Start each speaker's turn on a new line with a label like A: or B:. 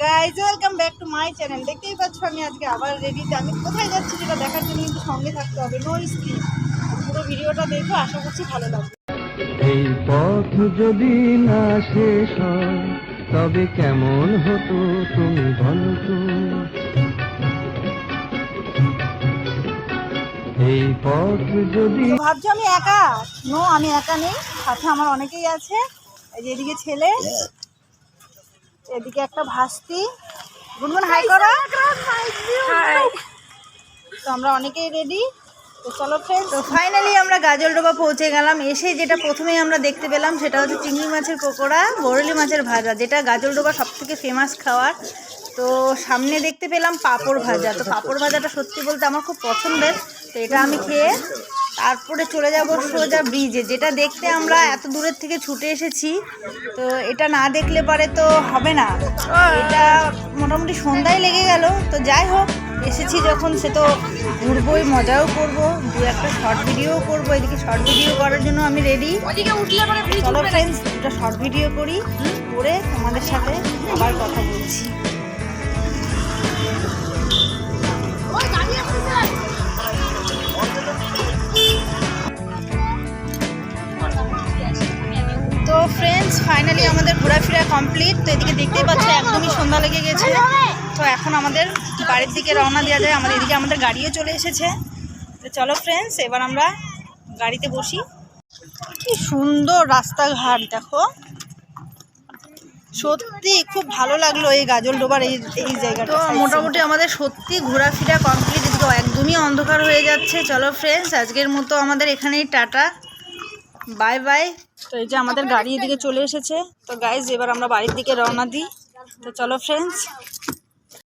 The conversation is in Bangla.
A: Guys welcome back to my channel দেখতেই পাচ্ছ আমি আজকে আবার রেডিতে আমি কোথায় যাচ্ছি সেটা দেখার জন্য কিন্তু সঙ্গে থাকতে হবে। নো স্ক্রিন পুরো ভিডিওটা দেখো আশা করছি ভালো লাগবে।
B: এই পথ যদি না শেষ হয় তবে কেমন হতো তুমি বলো তো এই পথ যদি
A: ভাবছ আমি একা? নো আমি একা নেই। সাথে আমার অনেকেই আছে। এই যে এদিকে ছেলে। এদিকে একটা ভাস্তি। গুনগুন হাই করো। তো আমরা অনেকেই রেডি তো চলো ফ্রেন্ড তো ফাইনালি আমরা গাজলডোবা পৌঁছে গেলাম। এসে যেটা প্রথমেই আমরা দেখতে পেলাম, সেটা হচ্ছে চিংড়ি মাছের পকোড়া, বরলি মাছের ভাজা, যেটা গাজলডোবা সব থেকে ফেমাস খাওয়ার। তো সামনে দেখতে পেলাম পাঁপড় ভাজা। তো পাঁপড় ভাজাটা সত্যি বলতে আমার খুব পছন্দের। তো এটা আমি খেয়ে তারপরে চলে যাব সোজা ব্রিজে যেটা দেখতে আমরা এত দূরের থেকে ছুটে এসেছি তো এটা না দেখলে পরে তো হবে না। এটা মোটামুটি সন্ধ্যায় লেগে গেল তো যাই হোক এসেছি যখন সে তো ঘুরবোই মজাও করব দু একটা শর্ট ভিডিও করব। এদিকে শর্ট ভিডিও করার জন্য আমি রেডি চলো ফ্রেন্ডস একটা শর্ট ভিডিও করি করে তোমাদের সাথে আবার কথা বলছি। ফ্রেন্ডস ফাইনালি আমাদের ঘোরাফেরা কমপ্লিট তো এদিকে দেখতেই পাচ্ছ একদমই সন্ধ্যা লেগে গেছে। তো এখন আমাদের বাড়ির দিকে রওনা দেওয়া যায়। আমাদের এদিকে আমাদের গাড়িও চলে এসেছে। তো চলো ফ্রেন্ডস এবার আমরা গাড়িতে বসি। কি সুন্দর রাস্তাঘাট দেখো। সত্যি খুব ভালো লাগল এই গাজল ডোবার এই এই জায়গাটা মোটামুটি আমাদের সত্যি ঘোরাফেরা কমপ্লিট একদমই অন্ধকার হয়ে যাচ্ছে। চলো ফ্রেন্ডস আজকের মতো আমাদের এখানেই টাটা। Bye bye. তো এই যে আমাদের গাড়ি এদিকে চলে এসেছে। তো গাইজ এবার আমরা বাড়ির দিকে রওনা দিই। তো চলো ফ্রেন্ডস